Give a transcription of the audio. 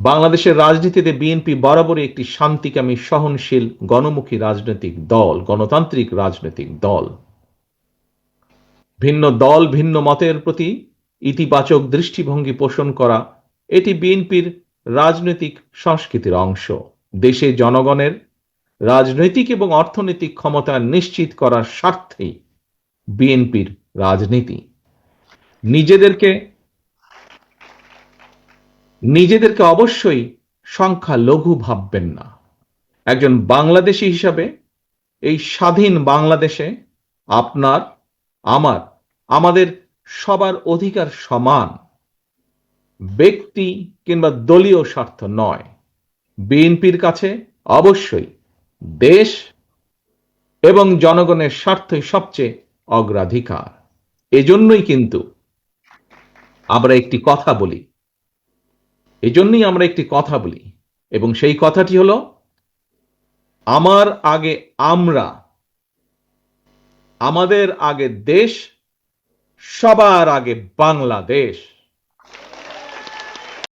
বাংলাদেশের রাজনীতিতে বিএনপি বরাবরই একটি শান্তিকামী, সহনশীল, গণমুখী রাজনৈতিক দল, গণতান্ত্রিক রাজনৈতিক দল। ভিন্ন দল, ভিন্ন মতের প্রতি ইতিবাচক দৃষ্টিভঙ্গি পোষণ করা এটি বিএনপির রাজনৈতিক সংস্কৃতির অংশ। দেশে জনগণের রাজনৈতিক এবং অর্থনৈতিক ক্ষমতা নিশ্চিত করার স্বার্থেই বিএনপির রাজনীতি। নিজেদেরকে নিজেদেরকে অবশ্যই সংখ্যা লঘু ভাববেন না। একজন বাংলাদেশি হিসাবে এই স্বাধীন বাংলাদেশে আপনার, আমার, আমাদের সবার অধিকার সমান। ব্যক্তি কিংবা দলীয় স্বার্থ নয়। বিএনপির কাছে অবশ্যই দেশ এবং জনগণের স্বার্থই সবচেয়ে অগ্রাধিকার। এজন্যই কিন্তু আমরা একটি কথা বলি এজন্যই আমরা একটি কথা বলি, এবং সেই কথাটি হলো, আমার আগে আমরা, আমাদের আগে দেশ, সবার আগে বাংলাদেশ।